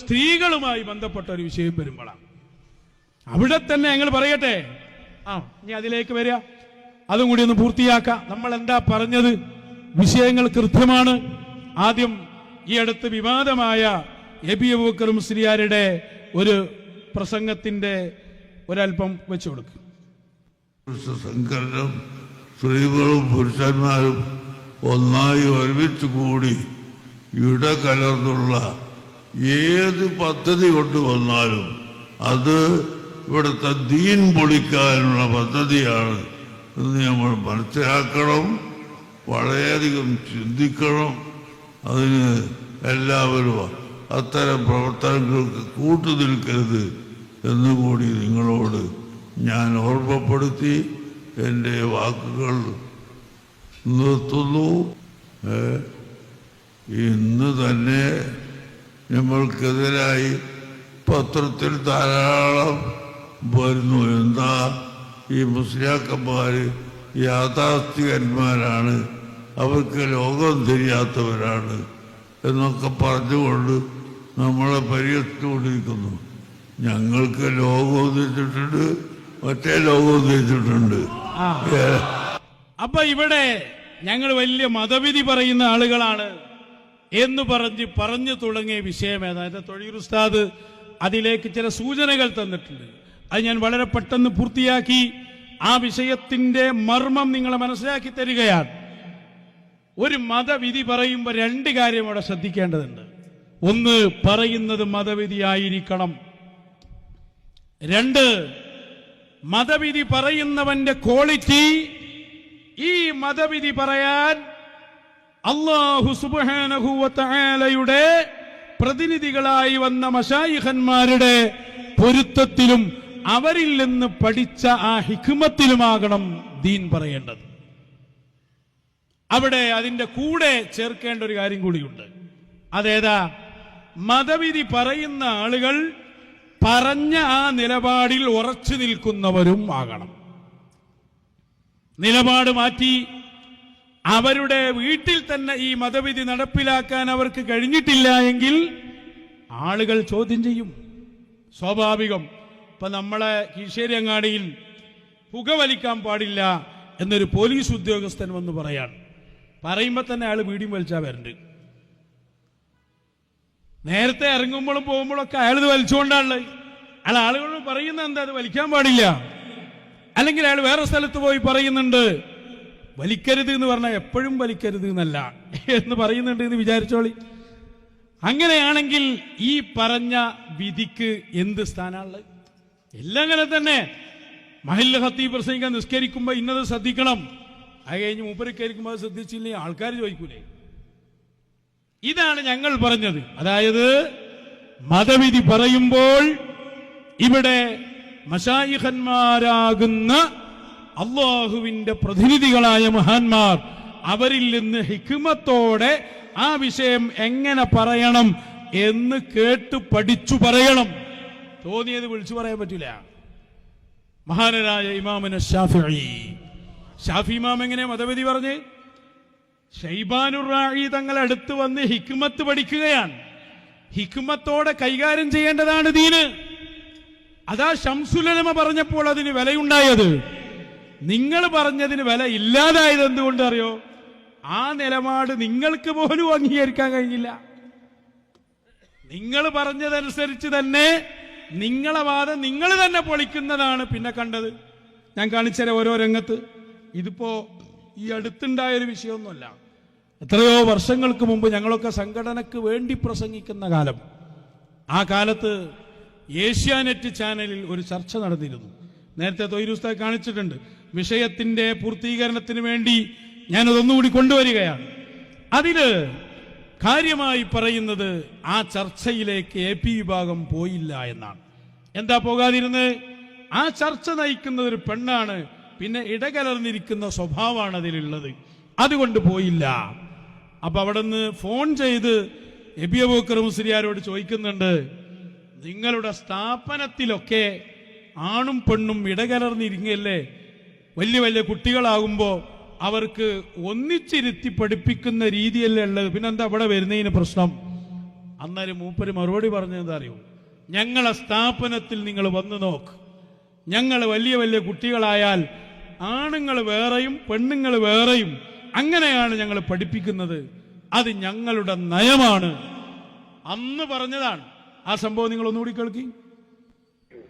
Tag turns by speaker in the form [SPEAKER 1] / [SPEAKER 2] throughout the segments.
[SPEAKER 1] സ്ത്രീകളുമായി ബന്ധപ്പെട്ട ഒരു വിഷയം വരുമ്പോഴാണ് അവിടെ തന്നെ ഞങ്ങൾ പറയട്ടെ. ആ ഇനി അതിലേക്ക് വരിക. അതും കൂടി ഒന്ന് പൂർത്തിയാക്കാം. നമ്മൾ എന്താ പറഞ്ഞത്? വിഷയങ്ങൾ കൃത്യമാണ്. ആദ്യം ഈ അടുത്ത് വിവാദമായ എബി അബൂക്കർ മുസ്ലിയാരുടെ ഒരു പ്രസംഗത്തിന്റെ ഒരല്പം വെച്ചു കൊടുക്കും.
[SPEAKER 2] സ്ത്രീകളും പുരുഷന്മാരും ഒന്നായി ഒരുമിച്ച് കൂടി ഇടകലർന്നുള്ള ഏത് പദ്ധതി കൊണ്ടുവന്നാലും അത് ഇവിടുത്തെ ദീൻ പൊളിക്കാനുള്ള പദ്ധതിയാണ് എന്ന് നമ്മൾ മനസ്സിലാക്കണം വളരെയധികം ചിന്തിക്കണം. അതിന് എല്ലാവരും അത്തരം പ്രവർത്തനങ്ങൾക്ക് കൂട്ടു നിൽക്കരുത് എന്നുകൂടി നിങ്ങളോട് ഞാൻ ഓർമ്മപ്പെടുത്തി എന്റെ വാക്കുകൾ നിർത്തുന്നു. ഇന്ന് തന്നെ നമ്മൾക്കെതിരായി പത്രത്തിൽ ധാരാളം വരുന്നു. എന്താ? ഈ മുസ്ലിയാക്കന്മാർ യാഥാസ്ഥികന്മാരാണ് അവർക്ക് ലോകം തിരിയാത്തവരാണ് എന്നൊക്കെ പറഞ്ഞുകൊണ്ട് നമ്മളെ പരിഹസിച്ചുകൊണ്ടിരിക്കുന്നു. ഞങ്ങൾക്ക് ലോകവും തിരിച്ചിട്ടുണ്ട് മറ്റേ ലോകവും തിരിച്ചിട്ടുണ്ട്
[SPEAKER 1] അപ്പൊ ഇവിടെ ഞങ്ങൾ വലിയ മതവിധി പറയുന്ന ആളുകളാണ്. എന്ന് പറഞ്ഞ് പറഞ്ഞു തുടങ്ങിയ വിഷയം ഏതായത് തൊഴിൽ ഉസ്താദ് അതിലേക്ക് ചില സൂചനകൾ തന്നിട്ടുണ്ട്. അത് ഞാൻ വളരെ പെട്ടെന്ന് പൂർത്തിയാക്കി. ആ വിഷയത്തിന്റെ മർമ്മം നിങ്ങളെ മനസ്സിലാക്കി തരികയാണ്. ഒരു മതവിധി പറയുമ്പോൾ രണ്ട് കാര്യം അവിടെ ശ്രദ്ധിക്കേണ്ടതുണ്ട്. ഒന്ന് പറയുന്നത് മതവിധിയായിരിക്കണം രണ്ട് മതവിധി പറയുന്നവന്റെ ക്വാളിറ്റി ഈ മതവിധി പറയാൻ അള്ളാഹു സുബാനഹുവലയുടെ പ്രതിനിധികളായി വന്ന മഷായിഖന്മാരുടെ പൊരുത്തത്തിലും അവരിൽ നിന്ന് പഠിച്ച ആ ഹിക്മത്തിലുമാകണം ദീൻ പറയേണ്ടത്. അവിടെ അതിന്റെ കൂടെ ചേർക്കേണ്ട ഒരു കാര്യം കൂടിയുണ്ട്. അതേതാ? മതവിധി പറയുന്ന ആളുകൾ പറഞ്ഞ ആ നിലപാടിൽ ഉറച്ചു നിൽക്കുന്നവരും ആകണം. നിലപാട് മാറ്റി അവരുടെ വീട്ടിൽ തന്നെ ഈ മതവിധി നടപ്പിലാക്കാൻ അവർക്ക് കഴിഞ്ഞിട്ടില്ല എങ്കിൽ ആളുകൾ ചോദ്യം ചെയ്യും. സ്വാഭാവികം. ഇപ്പൊ നമ്മളെ കീശേരി അങ്ങാടിയിൽ പുകവലിക്കാൻ പാടില്ല എന്നൊരു പോലീസ് ഉദ്യോഗസ്ഥൻ വന്ന് പറയാണ്. പറയുമ്പോ തന്നെ അയാൾ വീടിയും വലിച്ചാ വരണ്ട്. നേരത്തെ ഇറങ്ങുമ്പോഴും പോകുമ്പോഴൊക്കെ അയാൾ ഇത് വലിച്ചുകൊണ്ടാണുള്ളത് അയാൾ ആളുകളോട് പറയുന്ന എന്താ? അത് വലിക്കാൻ പാടില്ല. അല്ലെങ്കിൽ അയാൾ വേറെ സ്ഥലത്ത് പോയി പറയുന്നുണ്ട്. വലിക്കരുത് എന്ന് പറഞ്ഞാൽ എപ്പോഴും വലിക്കരുത് എന്നല്ല എന്ന് പറയുന്നുണ്ട് എന്ന് വിചാരിച്ചോളി. അങ്ങനെയാണെങ്കിൽ ഈ പറഞ്ഞ വിധിക്ക് എന്ത് സ്ഥാനമുള്ളത്? എല്ലാം അങ്ങനെ തന്നെ. മഹില്ല ഹത്തി പ്രസംഗിക്കാൻ നിസ്കരിക്കുമ്പോൾ ഇന്നത് ശ്രദ്ധിക്കണം. അത് കഴിഞ്ഞ് മൂപ്പരിക്കരിക്കുമ്പോൾ അത് ശ്രദ്ധിച്ചില്ലെങ്കിൽ ആൾക്കാർ ചോദിക്കൂലേ? ഇതാണ് ഞങ്ങൾ പറഞ്ഞത്. അതായത് മതവിധി പറയുമ്പോൾ ഇവിടെ മഷായിഖന്മാരാകുന്ന അള്ളാഹുവിന്റെ പ്രതിനിധികളായ മഹാന്മാർ അവരിൽ നിന്ന് ഹിക്മത്തോടെ ആ വിഷയം എങ്ങനെ പറയണം എന്ന് കേട്ട് പഠിച്ചു പറയണം. തോന്നിയത് വിളിച്ചു പറയാൻ പറ്റില്ല മഹാനരായ ഇമാമിന് ഷാഫി ഷാഫി ഇമാം എങ്ങനെ മതവിധി പറഞ്ഞ്? ഷൈബാനുർ റായി തങ്ങൾ അടുത്ത് വന്ന് ഹിക്മത്ത് പഠിക്കുകയാണ്. ഹിക്മത്തോടെ കൈകാര്യം ചെയ്യേണ്ടതാണ് ദീന്. അതാ ഷംസുലമ പറഞ്ഞപ്പോൾ അതിന് വിലയുണ്ടായത്. നിങ്ങൾ പറഞ്ഞതിന് വില ഇല്ലാതായത് എന്തുകൊണ്ട് അറിയോ ആ നിലപാട് നിങ്ങൾക്ക് പോലും അംഗീകരിക്കാൻ കഴിഞ്ഞില്ല. നിങ്ങൾ പറഞ്ഞതനുസരിച്ച് തന്നെ നിങ്ങളെ വാദം നിങ്ങൾ തന്നെ പൊളിക്കുന്നതാണ് പിന്നെ കണ്ടത്. ഞാൻ കാണിച്ചുതരാം ഓരോ രംഗത്ത്. ഇതിപ്പോ ഈ അടുത്തുണ്ടായ ഒരു വിഷയമൊന്നുമല്ല. എത്രയോ വർഷങ്ങൾക്ക് മുമ്പ് ഞങ്ങളൊക്കെ സംഘടനക്ക് വേണ്ടി പ്രസംഗിക്കുന്ന കാലം. ആ കാലത്ത് ഏഷ്യാനെറ്റ് ചാനലിൽ ഒരു ചർച്ച നടന്നിരുന്നു. നേരത്തെ തൊയ്രൂസ്ത കാണിച്ചിട്ടുണ്ട്. വിഷയത്തിന്റെ പൂർത്തീകരണത്തിന് വേണ്ടി ഞാനതൊന്നുകൂടി കൊണ്ടുവരികയാണ്. അതിൽ കാര്യമായി പറയുന്നത് ആ ചർച്ചയിലേക്ക് എ പി വിഭാഗം പോയില്ല എന്നാണ്. എന്താ പോകാതിരുന്നത്? ആ ചർച്ച നയിക്കുന്ന ഒരു പെണ്ണാണ്. പിന്നെ ഇടകലർന്നിരിക്കുന്ന സ്വഭാവമാണ് അതിലുള്ളത്. അതുകൊണ്ട് പോയില്ല. അപ്പൊ അവിടെ നിന്ന് ഫോൺ ചെയ്ത് എബി അബൂക്കർ മുസ്ലിയാരോട് ചോദിക്കുന്നുണ്ട് നിങ്ങളുടെ സ്ഥാപനത്തിലൊക്കെ ആണും പെണ്ണും ഇടകലർന്നിരിങ്ങല്ലേ വലിയ വലിയ കുട്ടികളാകുമ്പോൾ അവർക്ക് ഒന്നിച്ചിരുത്തി പഠിപ്പിക്കുന്ന രീതിയല്ലേ ഉള്ളത്. പിന്നെന്താ അവിടെ വരുന്നതിന് പ്രശ്നം? അന്നേരം മൂപ്പര് മറുപടി പറഞ്ഞത് അറിയൂ ഞങ്ങളെ സ്ഥാപനത്തിൽ നിങ്ങൾ വന്നു നോക്ക്. ഞങ്ങൾ വലിയ വലിയ കുട്ടികളായാൽ ആണുങ്ങൾ വേറെയും പെണ്ണുങ്ങൾ വേറെയും അങ്ങനെയാണ് ഞങ്ങൾ പഠിപ്പിക്കുന്നത്. അത് ഞങ്ങളുടെ നയമാണ്. അന്ന് പറഞ്ഞതാണ്. ആ സംഭവം നിങ്ങൾ ഒന്നുകൂടി കേൾക്കി.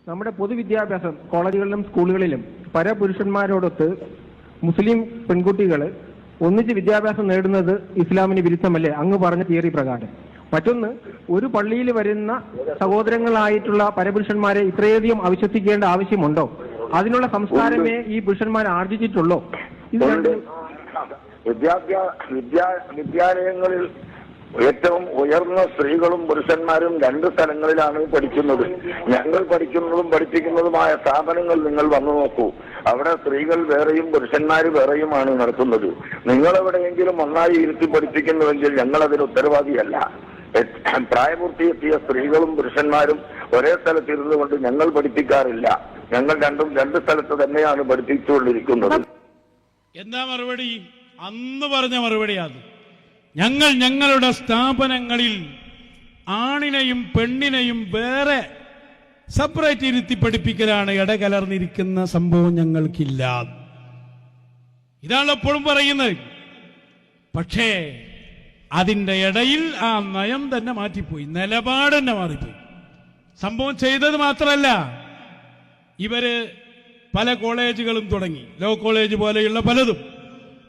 [SPEAKER 3] നമ്മുടെ പൊതുവിദ്യാഭ്യാസം കോളേജുകളിലും സ്കൂളുകളിലും പരപുരുഷന്മാരോടൊത്ത് മുസ്ലിം പെൺകുട്ടികൾ ഒന്നിച്ച് വിദ്യാഭ്യാസം നേടുന്നത് ഇസ്ലാമിന് വിരുദ്ധമല്ലേ? അങ്ങ് പറഞ്ഞ തിയറി പ്രകാരം. മറ്റൊന്ന് ഒരു പള്ളിയിൽ വരുന്ന സഹോദരങ്ങളായിട്ടുള്ള പരപുരുഷന്മാരെ ഇത്രയധികം അവിശ്വസിക്കേണ്ട ആവശ്യമുണ്ടോ? അതിനുള്ള സംസ്കാരമേ ഈ പുരുഷന്മാർ ആർജിച്ചിട്ടുള്ളോ.
[SPEAKER 4] വിദ്യാഭ്യാസ വിദ്യാലയങ്ങളിൽ ഏറ്റവും ഉയർന്ന സ്ത്രീകളും പുരുഷന്മാരും രണ്ട് സ്ഥലങ്ങളിലാണ് പഠിക്കുന്നത്. ഞങ്ങൾ പഠിക്കുന്നതും പഠിപ്പിക്കുന്നതുമായ സ്ഥാപനങ്ങൾ നിങ്ങൾ വന്നു നോക്കൂ. അവിടെ സ്ത്രീകൾ വേറെയും പുരുഷന്മാർ വേറെയുമാണ് നടത്തുന്നത്. നിങ്ങൾ എവിടെയെങ്കിലും ഒന്നായി ഇരുത്തി പഠിപ്പിക്കുന്നുവെങ്കിൽ ഞങ്ങൾ അതിന് ഉത്തരവാദിയല്ല. പ്രായപൂർത്തി പ്രായപൂർത്തിയെത്തിയ സ്ത്രീകളും പുരുഷന്മാരും ഒരേ സ്ഥലത്തിരുന്നു കൊണ്ട് ഞങ്ങൾ പഠിപ്പിക്കാറില്ല. ഞങ്ങൾ രണ്ടും രണ്ട് സ്ഥലത്ത് തന്നെയാണ് പഠിപ്പിച്ചുകൊണ്ടിരിക്കുന്നത്.
[SPEAKER 1] എന്താ മറുപടി? അന്ന് പറഞ്ഞ മറുപടിയാണ് ഞങ്ങൾ ഞങ്ങളുടെ സ്ഥാപനങ്ങളിൽ ആണിനെയും പെണ്ണിനെയും വേറെ സെപ്പറേറ്റ് ഇരുത്തി പഠിപ്പിക്കലാണ് ഇടകലർന്നിരിക്കുന്ന സംഭവം ഞങ്ങൾക്കില്ല. ഇതാണ് എപ്പോഴും പറയുന്നത്. പക്ഷേ അതിന്റെ ഇടയിൽ ആ നയം തന്നെ മാറ്റിപ്പോയി. നിലപാട് തന്നെ മാറിപ്പോയി. സംഭവം ചെയ്തത് മാത്രമല്ല ഇവർ പല കോളേജുകളും തുടങ്ങി. ലോ കോളേജ് പോലെയുള്ള പലതും.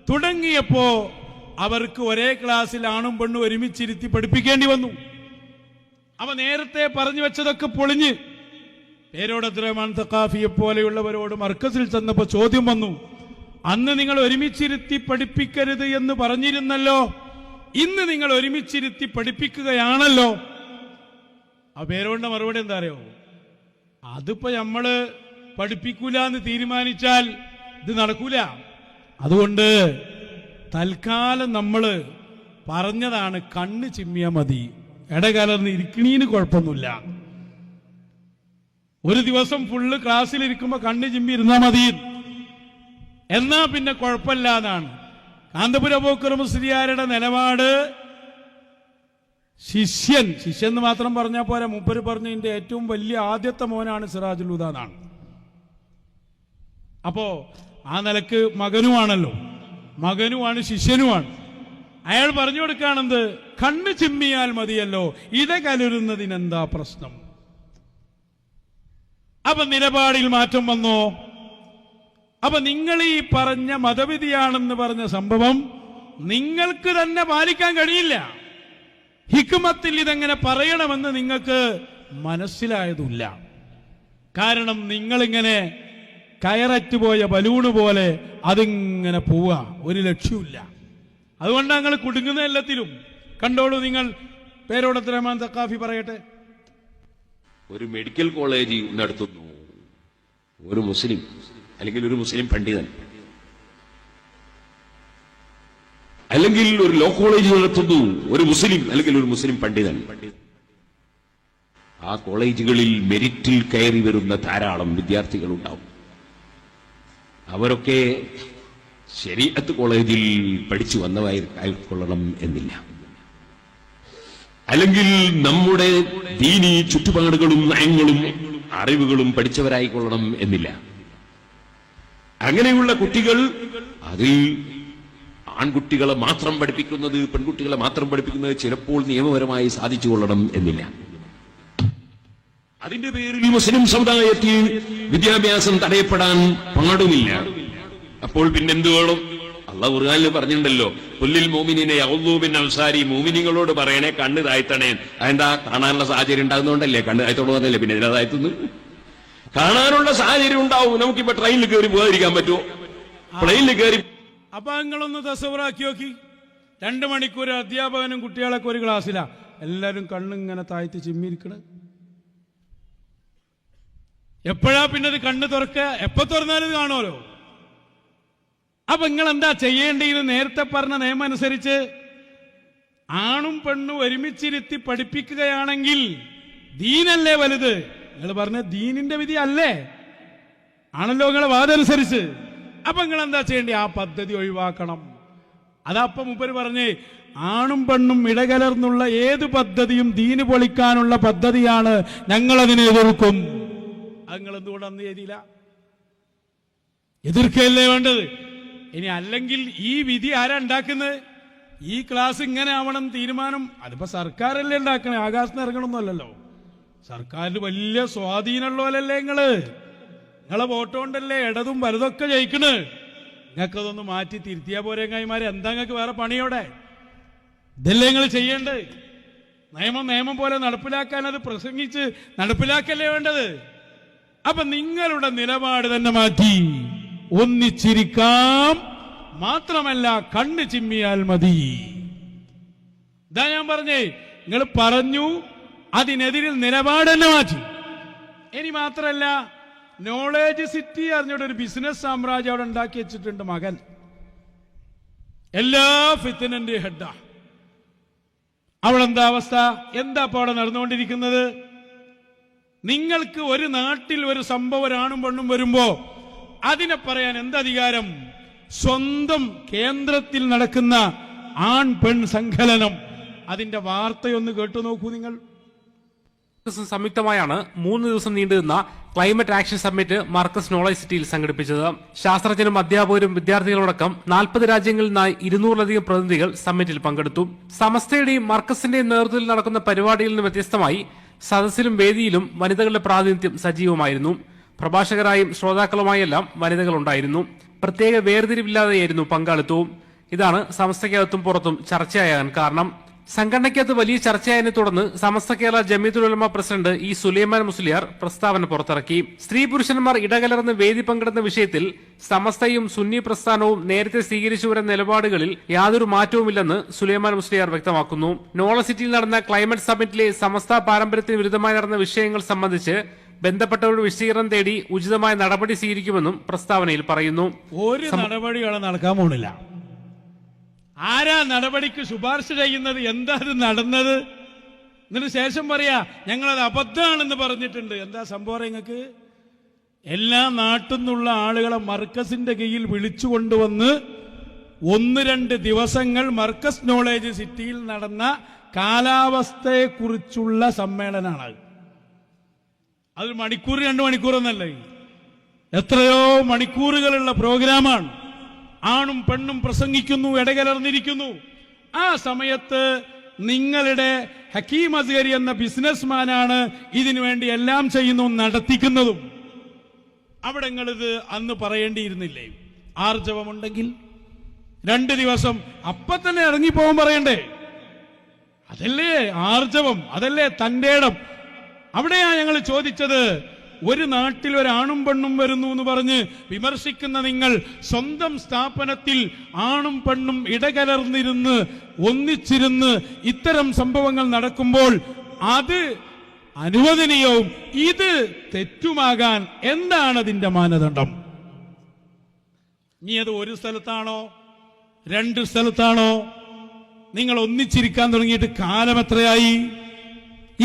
[SPEAKER 1] തുടങ്ങിയപ്പോ അവർക്ക് ഒരേ ക്ലാസ്സിൽ ആണും പെണ്ണും ഒരുമിച്ചിരുത്തി പഠിപ്പിക്കേണ്ടി വന്നു. അവ നേരത്തെ പറഞ്ഞു വെച്ചതൊക്കെ പൊളിഞ്ഞ് പേരോട് അബ്ദുറഹ്മാൻ തക്കാഫിയെ പോലെയുള്ളവരോട് മർക്കസിൽ ചെന്നപ്പോ ചോദ്യം വന്നു അന്ന് നിങ്ങൾ ഒരുമിച്ചിരുത്തി പഠിപ്പിക്കരുത് എന്ന് പറഞ്ഞിരുന്നല്ലോ? ഇന്ന് നിങ്ങൾ ഒരുമിച്ചിരുത്തി പഠിപ്പിക്കുകയാണല്ലോ? ആ പേരോണ്ട മറുപടി എന്താ അറിയോ? അതിപ്പോ നമ്മൾ പഠിപ്പിക്കൂല എന്ന് തീരുമാനിച്ചാൽ ഇത് നടക്കൂല. അതുകൊണ്ട് തൽക്കാലം നമ്മൾ പറഞ്ഞതാണ് കണ്ണ് ചിമ്മിയ മതി. ഇടകലർന്ന് ഇരിക്കണീന് കുഴപ്പമൊന്നുമില്ല. ഒരു ദിവസം ഫുള്ള് ക്ലാസ്സിൽ ഇരിക്കുമ്പോൾ കണ്ണ് ചിമ്മി ഇരുന്നാ മതി. എന്നാ പിന്നെ കുഴപ്പമില്ല എന്നാണ്. കാന്തപുര പോക്കർ മുസ്ലിയാരുടെ നിലപാട് ശിഷ്യൻ ശിഷ്യൻ എന്ന് മാത്രം പറഞ്ഞാൽ പോരാ. മൂപ്പര് പറഞ്ഞതിന്റെ ഏറ്റവും വലിയ ആദ്യത്തെ മോനാണ് സിറാജുൽ ഉദാനാണ് അപ്പോ ആ നിലയ്ക്ക് മകനുമാണല്ലോ. മകനുമാണ് ശിഷ്യനുമാണ്. അയാൾ പറഞ്ഞു കൊടുക്കുകയാണെന്ത് കണ്ണ് ചിമ്മിയാൽ മതിയല്ലോ ഇത കലരുന്നതിനെന്താ പ്രശ്നം? അപ്പൊ നിലപാടിൽ മാറ്റം വന്നോ? അപ്പൊ നിങ്ങൾ ഈ പറഞ്ഞ മതവിധിയാണെന്ന് പറഞ്ഞ സംഭവം നിങ്ങൾക്ക് തന്നെ പാലിക്കാൻ കഴിയില്ല. ഹിക്കുമത്തിൽ ഇതെങ്ങനെ പറയണമെന്ന് നിങ്ങൾക്ക് മനസ്സിലായതില്ല കാരണം നിങ്ങളിങ്ങനെ കയററ്റുപോയ ബലൂണ് പോലെ അതിങ്ങനെ പോവുക. ഒരു ലക്ഷ്യമില്ല അതുകൊണ്ട് ഞങ്ങൾ കുടുങ്ങുന്ന എല്ലാത്തിലും. കണ്ടോളൂ നിങ്ങൾ. പേരോടത്ത് തക്കാഫി പറയട്ടെ?
[SPEAKER 5] ഒരു മെഡിക്കൽ കോളേജ് നടത്തുന്നു. ഒരു മുസ്ലിം അല്ലെങ്കിൽ ഒരു മുസ്ലിം പണ്ഡിതൻ. അല്ലെങ്കിൽ ഒരു ലോ കോളേജ് നടത്തുന്നു. ഒരു മുസ്ലിം അല്ലെങ്കിൽ ഒരു മുസ്ലിം പണ്ഡിതൻ. ആ കോളേജുകളിൽ മെരിറ്റിൽ കയറി വരുന്ന ധാരാളം വിദ്യാർത്ഥികൾ ഉണ്ടാവും അവരൊക്കെ ശരീരത്ത് കോളേജിൽ പഠിച്ചു വന്നവരായിക്കൊള്ളണം എന്നില്ല. അല്ലെങ്കിൽ നമ്മുടെ ദീനി ചുറ്റുപാടുകളും നയങ്ങളും അറിവുകളും പഠിച്ചവരായിക്കൊള്ളണം എന്നില്ല. അങ്ങനെയുള്ള കുട്ടികൾ അതിൽ ആൺകുട്ടികളെ മാത്രം പഠിപ്പിക്കുന്നത് പെൺകുട്ടികളെ മാത്രം പഠിപ്പിക്കുന്നത് ചിലപ്പോൾ നിയമപരമായി സാധിച്ചു കൊള്ളണം എന്നില്ല. അതിന്റെ പേരിൽ മുസ്ലിം സമുദായത്തിൽ വിദ്യാഭ്യാസം തടയപ്പെടാൻ പാടുമില്ല. അപ്പോൾ പിന്നെന്ത് വേണം? അള്ള ഖുർആനിൽ പറഞ്ഞിട്ടുണ്ടല്ലോ പുല്ലിൽ മോമിനിനെ യൗലൂബിൻ അവസാരി മോമിനികളോട് പറയണേ കണ്ണ് താഴ്ത്തണേ. അതെന്താ? കാണാനുള്ള സാഹചര്യം ഉണ്ടാകുന്നതുകൊണ്ടല്ലേ? കണ്ണ് താഴ്ത്തോട് പറഞ്ഞല്ലേ പിന്നെ ഇതിനെ താഴ്ത്തുന്നു. കാണാനുള്ള സാഹചര്യം ഉണ്ടാവും. നമുക്കിപ്പോ ട്രെയിനിൽ കയറി പോകാതിരിക്കാൻ പറ്റുമോ? പ്ലെയിനിൽ കയറി
[SPEAKER 1] അപ്പൊ നിങ്ങളൊന്ന് തസവറാക്കി നോക്കി. രണ്ടു മണിക്കൂർ അധ്യാപകനും കുട്ടികളൊക്കെ ഒരു ക്ലാസ്സിലാ. എല്ലാരും കണ്ണിങ്ങനെ താഴ്ത്തി ചിമ്മിരിക്കണ്. എപ്പോഴാ പിന്നെ അത് കണ്ണ് തുറക്കുക? എപ്പോ തുറന്നാലും കാണുമല്ലോ. അപ്പൊ നിങ്ങൾ എന്താ ചെയ്യേണ്ടത്? നേരത്തെ പറഞ്ഞ നിയമം അനുസരിച്ച് ആണും പെണ്ണും ഒരുമിച്ചിരുത്തി പഠിപ്പിക്കുകയാണെങ്കിൽ ദീനല്ലേ വലുത്? നിങ്ങൾ പറഞ്ഞ ദീനിന്റെ വിധി അല്ലേ? ആണല്ലോ നിങ്ങളെ വാദം അനുസരിച്ച്. അപ്പൊ നിങ്ങൾ എന്താ ചെയ്യേണ്ടി ആ പദ്ധതി ഒഴിവാക്കണം. അതപ്പം മുപ്പര് പറഞ്ഞേ ആണും പെണ്ണും ഇടകലർന്നുള്ള ഏത് പദ്ധതിയും ദീന് പൊളിക്കാനുള്ള പദ്ധതിയാണ് ഞങ്ങളതിനെ എതിർക്കും. നിങ്ങൾ എന്തുകൊണ്ടന്ന് ചെയ്തില്ല എതിർക്കല്ലേ വേണ്ടത്? ഇനി അല്ലെങ്കിൽ ഈ വിധി ആരാ ഉണ്ടാക്കുന്നത്? ഈ ക്ലാസ് ഇങ്ങനെ ആവണം തീരുമാനം. അതിപ്പോ സർക്കാരല്ലേ ഉണ്ടാക്കണേ? ആകാശത്ത് ഇറങ്ങണമെന്നല്ലോ സർക്കാരിന് വലിയ സ്വാധീനമുള്ളവരല്ലേ നിങ്ങൾ? നിങ്ങളെ വോട്ട് കൊണ്ടല്ലേ ഇടതും വലുതൊക്കെ ജയിക്കണ്? നിങ്ങൾക്കതൊന്ന് മാറ്റി തിരുത്തിയാ പോരെ കൈമാരെ എന്താ നിങ്ങൾക്ക് വേറെ പണിയോടെ ഇതല്ലേ നിങ്ങൾ ചെയ്യേണ്ടത്? നിയമം നിയമം പോലെ നടപ്പിലാക്കാൻ അത് പ്രസംഗിച്ച് നടപ്പിലാക്കല്ലേ വേണ്ടത്? അപ്പൊ നിങ്ങളുടെ നിലപാട് തന്നെ മാറ്റി. ഒന്നിച്ചിരിക്കാം മാത്രമല്ല കണ്ണ് ചിമ്മിയാൽ മതി. ഇതാ ഞാൻ പറഞ്ഞേ നിങ്ങൾ പറഞ്ഞു അതിനെതിരിൽ നിലപാട് തന്നെ മാറ്റി. ഇനി മാത്രമല്ല നോളേജ് സിറ്റി അറിഞ്ഞിട്ട് ഒരു ബിസിനസ് സാമ്രാജ്യം അവിടെ ഉണ്ടാക്കി വെച്ചിട്ടുണ്ട് മകൻ. എല്ലാ ഫിത്തനന്റെ ഹെഡാ അവിടെ എന്താ അവസ്ഥ? എന്താ അപ്പൊ അവിടെ നടന്നുകൊണ്ടിരിക്കുന്നത്? നിങ്ങൾക്ക് ഒരു നാട്ടിൽ ഒരു സംഭവം പെണ്ണും വരുമ്പോ അതിനെ പറയാൻ എന്തധികാരം? സ്വന്തം കേന്ദ്രത്തിൽ നടക്കുന്ന ആൺ പെൺ സങ്കലനം അതിന്റെ വാർത്തയൊന്ന് കേട്ടു നോക്കൂ നിങ്ങൾ.
[SPEAKER 6] സംയുക്തമായാണ് മൂന്ന് ദിവസം നീണ്ടുനിന്ന climate action summit Markaz knowledge സിറ്റിയിൽ സംഘടിപ്പിച്ചത്. ശാസ്ത്രജ്ഞരും അധ്യാപകരും വിദ്യാർത്ഥികളോടക്കം നാൽപ്പത് രാജ്യങ്ങളിൽ നിന്നായി ഇരുന്നൂറിലധികം പ്രതിനിധികൾ സമ്മിറ്റിൽ പങ്കെടുത്തു. സമസ്തയുടെയും മാർക്കസിന്റെയും നേതൃത്വത്തിൽ നടക്കുന്ന പരിപാടിയിൽ നിന്ന് വ്യത്യസ്തമായി സദസ്സിലും വേദിയിലും വനിതകളുടെ പ്രാതിനിധ്യം സജീവമായിരുന്നു. പ്രഭാഷകരായും ശ്രോതാക്കളുമായെല്ലാം വനിതകൾ ഉണ്ടായിരുന്നു പ്രത്യേക വേർതിരിവില്ലാതെയായിരുന്നു പങ്കാളിത്തവും. ഇതാണ് സംസ്ഥയ്ക്കകത്തും പുറത്തും ചർച്ചയാകാൻ കാരണം. സംഘടനയ്ക്കകത്ത് വലിയ ചർച്ചയായതിനെ തുടർന്ന് സമസ്ത കേരള ജമീത്തുൽ ഉലമ പ്രസിഡന്റ് ഇ സുലൈമാൻ മുസ്ലിയാർ പ്രസ്താവന പുറത്തിറക്കി. സ്ത്രീ പുരുഷന്മാർ ഇടകലർന്ന് വേദി പങ്കിടുന്ന വിഷയത്തിൽ സമസ്തയും സുന്നി പ്രസ്ഥാനവും നേരത്തെ സ്വീകരിച്ചു വരുന്ന നിലപാടുകളിൽ യാതൊരു മാറ്റവുമില്ലെന്ന് സുലൈമാൻ മുസ്ലിയാർ വ്യക്തമാക്കുന്നു. നോള സിറ്റിയിൽ നടന്ന ക്ലൈമറ്റ് സമ്മിറ്റിലെ സമസ്ത പാരമ്പര്യത്തിന് വിരുദ്ധമായി നടന്ന വിഷയങ്ങൾ സംബന്ധിച്ച് ബന്ധപ്പെട്ടവരുടെ വിശദീകരണം തേടി ഉചിതമായ നടപടി സ്വീകരിക്കുമെന്നും പ്രസ്താവനയിൽ പറയുന്നു.
[SPEAKER 1] ഒരു നടപടികളും നടക്കാൻ പോണില്ല. ആരാ നടപടിക്ക് ശുപാർശ ചെയ്യുന്നത്? എന്താ അത് നടന്നത്? എന്നിട്ട് ശേഷം പറയാ ഞങ്ങളത് അബദ്ധമാണെന്ന് പറഞ്ഞിട്ടുണ്ട്. എന്താ സംഭവം നിങ്ങൾക്ക്? എല്ലാ നാട്ടിൽ നിന്നുള്ള ആളുകളെ മർക്കസിന്റെ കീഴിൽ വിളിച്ചു കൊണ്ടുവന്ന് ഒന്ന് രണ്ട് ദിവസങ്ങൾ മർക്കസ് നോളേജ് സിറ്റിയിൽ നടന്ന കാലാവസ്ഥയെക്കുറിച്ചുള്ള സമ്മേളനമാണ് അത്. മണിക്കൂർ രണ്ട് മണിക്കൂറൊന്നല്ലേ എത്രയോ മണിക്കൂറുകളുള്ള പ്രോഗ്രാമാണ്. ആണും പെണ്ണും പ്രസംഗിക്കുന്നു ഇടകലർന്നിരിക്കുന്നു. ആ സമയത്ത് നിങ്ങളുടെ ഹക്കീം അസ്ഗരി എന്ന ബിസിനസ്മാനാണ് ഇതിനു വേണ്ടി എല്ലാം ചെയ്യുന്നു നടത്തിക്കുന്നതും. അവിടെ നിങ്ങളിത് അന്ന് പറയേണ്ടിയിരുന്നില്ലേ? ആർജവമുണ്ടെങ്കിൽ രണ്ട് ദിവസം അപ്പൊ തന്നെ ഇറങ്ങിപ്പോകാൻ പറയണ്ടേ? അതല്ലേ ആർജവം അതല്ലേ തന്റെ ഇടം. അവിടെയാ ഞങ്ങൾ ചോദിച്ചത് ഒരു നാട്ടിൽ ഒരാണും പെണ്ണും വരുന്നു എന്ന് പറഞ്ഞ് വിമർശിക്കുന്ന നിങ്ങൾ സ്വന്തം സ്ഥാപനത്തിൽ ആണും പെണ്ണും ഇടകലർന്നിരുന്ന് ഒന്നിച്ചിരുന്ന് ഇത്തരം സംഭവങ്ങൾ നടക്കുമ്പോൾ അത് അനുവദനീയവും ഇത് തെറ്റുമാകാൻ എന്താണ് അതിന്റെ മാനദണ്ഡം? നീ അത് ഒരു സ്ഥലത്താണോ? രണ്ട് സ്ഥലത്താണോ? നിങ്ങൾ ഒന്നിച്ചിരിക്കാൻ തുടങ്ങിയിട്ട് കാലം എത്രയായി?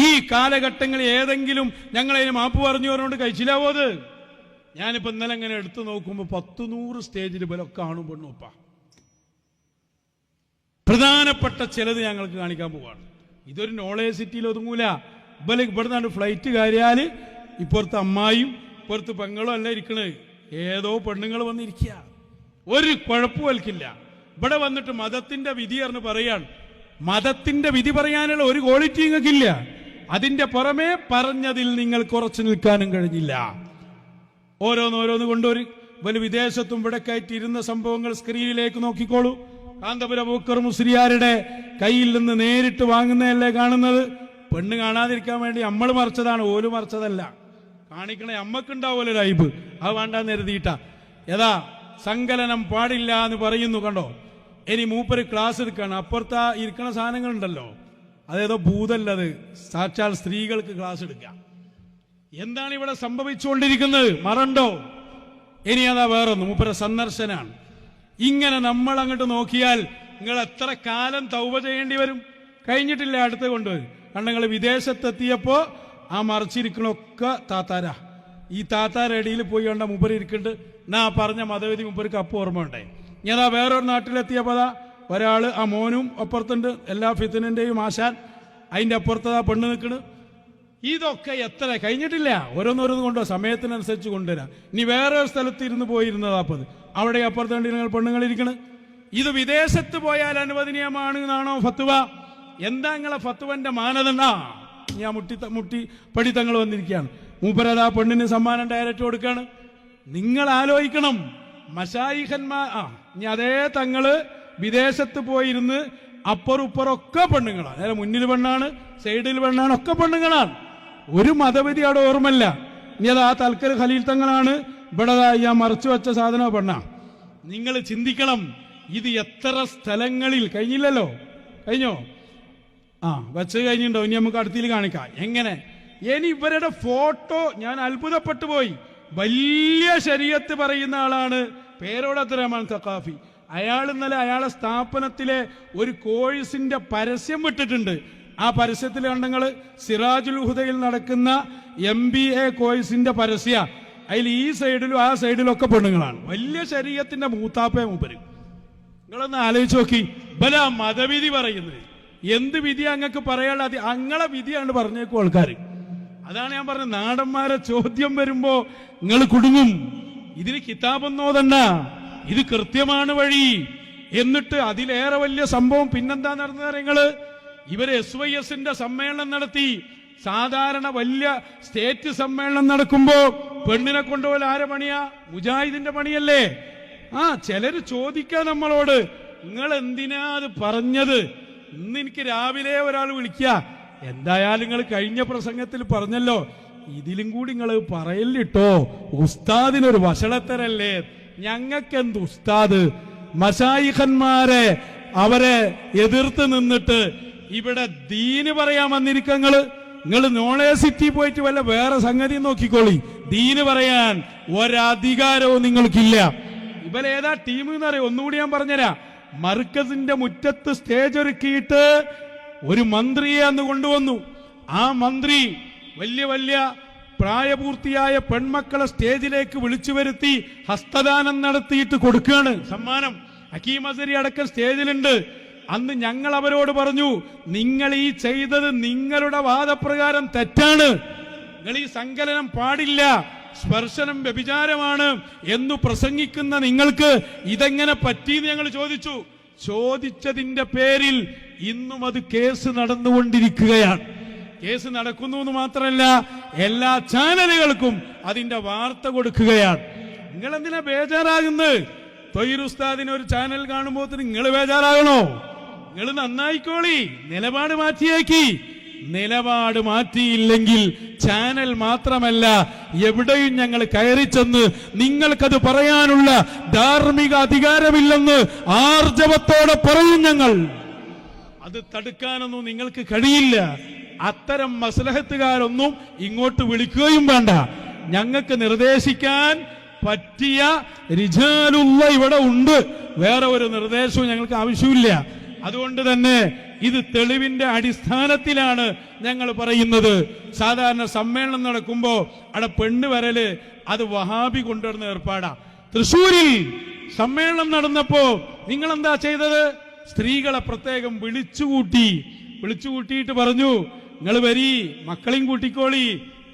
[SPEAKER 1] ഈ കാലഘട്ടങ്ങളിൽ ഏതെങ്കിലും ഞങ്ങളതിന് മാപ്പ് പറഞ്ഞു പറഞ്ഞുകൊണ്ട് കഴിച്ചില്ലാവോ അത്? ഞാനിപ്പോ ഇന്നലെ ഇങ്ങനെ എടുത്തു നോക്കുമ്പോൾ പത്ത് നൂറ് സ്റ്റേജിൽ ബലൊക്കെ ആണും പെണ്ണുപ്പ പ്രധാനപ്പെട്ട ചിലത് ഞങ്ങൾക്ക് കാണിക്കാൻ പോവാണ്. ഇതൊരു നോളേജ് സിറ്റിയിൽ ഒതുങ്ങൂല. ഇവൽ നിന്നാണ് ഫ്ലൈറ്റ് കയറിയാൽ ഇപ്പുറത്ത് അമ്മായും ഇപ്പുറത്ത് പെങ്ങളും അല്ല ഇരിക്കണത് ഏതോ പെണ്ണുങ്ങൾ വന്നിരിക്കുക ഒരു കുഴപ്പമൽക്കില്ല ഇവിടെ വന്നിട്ട് മതത്തിന്റെ വിധി എന്ന് പറയാണ്. മതത്തിന്റെ വിധി പറയാനുള്ള ഒരു ക്വാളിറ്റി നിങ്ങൾക്കില്ല അതിന്റെ പുറമേ പറഞ്ഞതിൽ നിങ്ങൾ കുറച്ചു നിൽക്കാനും കഴിഞ്ഞില്ല. ഓരോന്നോരോന്ന് കൊണ്ടൊരു വലിയ വിദേശത്തും ഇവിടെ കയറ്റിയിരുന്ന സംഭവങ്ങൾ സ്ക്രീനിലേക്ക് നോക്കിക്കോളൂ. കാന്തപുര ബൂക്കർ മുസ്ലിയാരുടെ കയ്യിൽ നിന്ന് നേരിട്ട് വാങ്ങുന്നതല്ലേ കാണുന്നത്? പെണ്ണ് കാണാതിരിക്കാൻ വേണ്ടി നമ്മൾ മറിച്ചതാണ് ഓൽ മറിച്ചതല്ല. കാണിക്കണേ അമ്മക്കുണ്ടാവുമല്ലോ ലൈബ് അത് വേണ്ടാന്ന് എഴുതിയിട്ട ഏതാ സങ്കലനം പാടില്ല എന്ന് പറയുന്നു കണ്ടോ? ഇനി മൂപ്പര് ക്ലാസ് എടുക്കാണ്. അപ്പുറത്താ ഇരിക്കണ സാധനങ്ങളുണ്ടല്ലോ. അതേതോ ഭൂതല്ലത് സാക്ഷാൽ സ്ത്രീകൾക്ക് ക്ലാസ് എടുക്കാം. എന്താണ് ഇവിടെ സംഭവിച്ചുകൊണ്ടിരിക്കുന്നത്? മറണ്ടോ? ഇനി അതാ വേറൊന്ന്. മൂപ്പര സന്ദർശനാണ്. ഇങ്ങനെ നമ്മൾ അങ്ങോട്ട് നോക്കിയാൽ നിങ്ങൾ എത്ര കാലം തൗപ ചെയ്യേണ്ടി വരും? കഴിഞ്ഞിട്ടില്ല അടുത്ത് കൊണ്ടുവരും കാരണം നിങ്ങൾ വിദേശത്തെത്തിയപ്പോ ആ മറിച്ചിരിക്കണൊക്കെ താത്താര. ഈ താത്താരടിയിൽ പോയി കണ്ട മൂപ്പര് ഇരിക്കുന്നുണ്ട്. എന്നാ പറഞ്ഞ മതവിധി മൂപ്പർക്ക് അപ്പ് ഓർമ്മ ഉണ്ടായി ഞാൻ വേറൊരു നാട്ടിലെത്തിയപ്പോ അതാ ഒരാൾ ആ മോനും അപ്പുറത്തുണ്ട് എല്ലാ ഫിത്തിനിന്റെയും ആശാൻ. അതിന്റെ അപ്പുറത്ത് ആ പെണ്ണ് നിൽക്കണ് ഇതൊക്കെ എത്ര കഴിഞ്ഞിട്ടില്ല? ഓരോന്നോരോന്ന് കൊണ്ടോ സമയത്തിനനുസരിച്ച് കൊണ്ടുവരാം. ഇനി വേറെ ഒരു സ്ഥലത്ത് ഇരുന്ന് പോയിരുന്നതാ അപ്പത് അവിടെ അപ്പുറത്ത് കണ്ടി നിങ്ങൾ പെണ്ണുങ്ങൾ ഇരിക്കണ്. ഇത് വിദേശത്ത് പോയാൽ അനുവദനീയമാണ് എന്നാണോ ഫത്തുവ? എന്താ നിങ്ങളെ ഫത്തുവന്റെ മാനദണ്ഡ? ഞാൻ മുട്ടി മുട്ടി പടിത്തങ്ങൾ വന്നിരിക്കുകയാണ്. മൂപ്പരത് ആ പെണ്ണിന് സമ്മാനം ഡയറക്റ്റ് കൊടുക്കാണ്. നിങ്ങൾ ആലോചിക്കണം. മഷായിഖന്മാർ ആ ഇനി അതേ തങ്ങൾ വിദേശത്ത് പോയിരുന്ന് അപ്പുറം ഇപ്പുറമൊക്കെ പെണ്ണുങ്ങളാണ്. നേരെ മുന്നിൽ പെണ്ണാണ് സൈഡിൽ പെണ്ണാണ് ഒക്കെ പെണ്ണുങ്ങളാണ്. ഒരു മതപതി അവിടെ ഓർമ്മല്ല ഇനി അത് ആ തൽക്കൽ ഖലീൽ തങ്ങളാണ്. ഇവിടെ ഞാൻ മറച്ചു വെച്ച സാധന പെണ്ണ. നിങ്ങൾ ചിന്തിക്കണം ഇത് എത്ര സ്ഥലങ്ങളിൽ കഴിഞ്ഞില്ലല്ലോ? കഴിഞ്ഞോ? ആ വെച്ച് കഴിഞ്ഞിട്ടുണ്ടോ? ഇനി നമുക്ക് അടുത്തിൽ കാണിക്കാം. എങ്ങനെ? ഇനി ഇവരുടെ ഫോട്ടോ ഞാൻ അത്ഭുതപ്പെട്ടു പോയി. വലിയ ശരീരത്ത് പറയുന്ന ആളാണ് പേരോട് റഹ്മാൻ സഖാഫി അയാൾ ഇന്നലെ അയാളെ സ്ഥാപനത്തിലെ ഒരു കോഴ്സിന്റെ പരസ്യം വിട്ടിട്ടുണ്ട്. ആ പരസ്യത്തിൽ കണ്ടങ്ങൾ സിറാജുൽ ഹുദയിൽ നടക്കുന്ന എം ബി എ കോഴ്സിന്റെ പരസ്യ. അതിൽ ഈ സൈഡിലും ആ സൈഡിലും ഒക്കെ പെണ്ണുങ്ങളാണ്. വലിയ ശരീരത്തിന്റെ മൂത്താപ്പയ മൂപ്പര്. നിങ്ങളൊന്ന് ആലോചിച്ച് നോക്കി. ബല മതവിധി പറയുന്നത്. എന്ത് വിധി അങ്ങക്ക് പറയാനുള്ള അങ്ങളെ വിധിയാണ് പറഞ്ഞേക്കും ആൾക്കാർ അതാണ് ഞാൻ പറഞ്ഞത്. നാടന്മാരെ ചോദ്യം വരുമ്പോ നിങ്ങൾ കുടുങ്ങും. ഇതിന് കിതാബെന്നോതണ്ട ഇത് കൃത്യമാണ് വഴി. എന്നിട്ട് അതിലേറെ വലിയ സംഭവം പിന്നെന്താ നടന്നത് നിങ്ങൾ? ഇവർ എസ് വൈ എസിന്റെ സമ്മേളനം നടത്തി. സാധാരണ വലിയ സ്റ്റേറ്റ് സമ്മേളനം നടക്കുമ്പോ പെണ്ണിനെ കൊണ്ടുപോലെ ആരെ പണിയാ? മുജാഹിദിന്റെ പണിയല്ലേ? ആ ചിലര് ചോദിക്കാ നമ്മളോട്. നിങ്ങൾ എന്തിനാ അത് പറഞ്ഞത്? ഇന്ന് എനിക്ക് രാവിലെ ഒരാൾ വിളിക്കുക എന്തായാലും നിങ്ങൾ കഴിഞ്ഞ പ്രസംഗത്തിൽ പറഞ്ഞല്ലോ. ഇതിലും കൂടി നിങ്ങൾ പറയല്ലിട്ടോ. ഉസ്താദിനൊരു വഷളത്തരല്ലേ? ഞങ്ങൾക്കെന്ത് ഉസ്താദ്? മഷായിഖന്മാരെ അവരെ എതിർത്ത് നിന്നിട്ട് ഇവിടെ ദീന് പറയാൻ വന്നിരിക്കങ്ങൾ നിങ്ങൾ നോളേ സിറ്റി പോയിട്ട് വല്ല വേറെ സംഗതി നോക്കിക്കോളി. ദീന് പറയാൻ ഒരധികാരവും നിങ്ങൾക്കില്ല. ഇവലേതാ ടീം എന്നറിയോ ഒന്നുകൂടി ഞാൻ പറഞ്ഞുതരാം. മർക്കസിന്റെ മുറ്റത്ത് സ്റ്റേജ് ഒരുക്കിയിട്ട് ഒരു മന്ത്രിയെ അന്ന് കൊണ്ടുവന്നു. ആ മന്ത്രി വലിയ വലിയ പ്രായപൂർത്തിയായ പെൺമക്കളെ സ്റ്റേജിലേക്ക് വിളിച്ചു വരുത്തി ഹസ്തദാനം നടത്തിയിട്ട് കൊടുക്കുകയാണ്. സമ്മാനം. ഹക്കീം അസരി അടക്കം സ്റ്റേജിലുണ്ട്. അന്ന് ഞങ്ങൾ അവരോട് പറഞ്ഞു നിങ്ങൾ ഈ ചെയ്തത് നിങ്ങളുടെ വാദപ്രകാരം തെറ്റാണ്. നിങ്ങൾ ഈ സങ്കലനം പാടില്ല. സ്പർശനം വ്യഭിചാരമാണ് എന്നു പ്രസംഗിക്കുന്ന നിങ്ങൾക്ക് ഇതെങ്ങനെ പറ്റിയെന്ന് ഞങ്ങൾ ചോദിച്ചു. ചോദിച്ചതിന്റെ പേരിൽ ഇന്നും അത് കേസ് നടന്നുകൊണ്ടിരിക്കുകയാണ്. കേസ് നടക്കുന്നു എന്ന് മാത്രമല്ല എല്ലാ ചാനലുകൾക്കും അതിന്റെ വാർത്ത കൊടുക്കുകയാണ്. നിങ്ങൾ എന്തിനാ ബേജാറാകുന്നത് തൊയ്യുസ്താദിന് ഒരു ചാനൽ കാണുമ്പോൾ നിങ്ങൾ ബേജാറാകണോ? നിങ്ങൾ നന്നായിക്കോളി നിലപാട് മാറ്റിയേക്കി. നിലപാട് മാറ്റിയില്ലെങ്കിൽ ചാനൽ മാത്രമല്ല എവിടെയും ഞങ്ങൾ കയറി ചെന്ന് നിങ്ങൾക്കത് പറയാനുള്ള ധാർമ്മിക അധികാരമില്ലെന്ന് ആർജവത്തോടെ പറയും ഞങ്ങൾ. അത് തടുക്കാനൊന്നും നിങ്ങൾക്ക് കഴിയില്ല. അത്തരം മസ്ലഹത്തുകാരൊന്നും ഇങ്ങോട്ട് വിളിക്കുകയും വേണ്ട. ഞങ്ങൾക്ക് നിർദ്ദേശിക്കാൻ പറ്റിയ റിജാലുള്ള ഇവിടെ ഉണ്ട്. വേറെ ഒരു നിർദ്ദേശവും ഞങ്ങൾക്ക് ആവശ്യമില്ല. അതുകൊണ്ട് തന്നെ ഇത് തെളിവിന്റെ അടിസ്ഥാനത്തിലാണ് ഞങ്ങൾ പറയുന്നത്. സാധാരണ സമ്മേളനം നടക്കുമ്പോ അവിടെ പെണ്ണ് വരൽ അത് വഹാബി കൊണ്ടുവരുന്ന ഏർപ്പാടാ. തൃശൂരിൽ സമ്മേളനം നടന്നപ്പോ നിങ്ങൾ എന്താ ചെയ്തത്? സ്ത്രീകളെ പ്രത്യേകം വിളിച്ചുകൂട്ടി. വിളിച്ചുകൂട്ടിയിട്ട് പറഞ്ഞു നിങ്ങൾ വരി മക്കളെയും കൂട്ടിക്കോളി.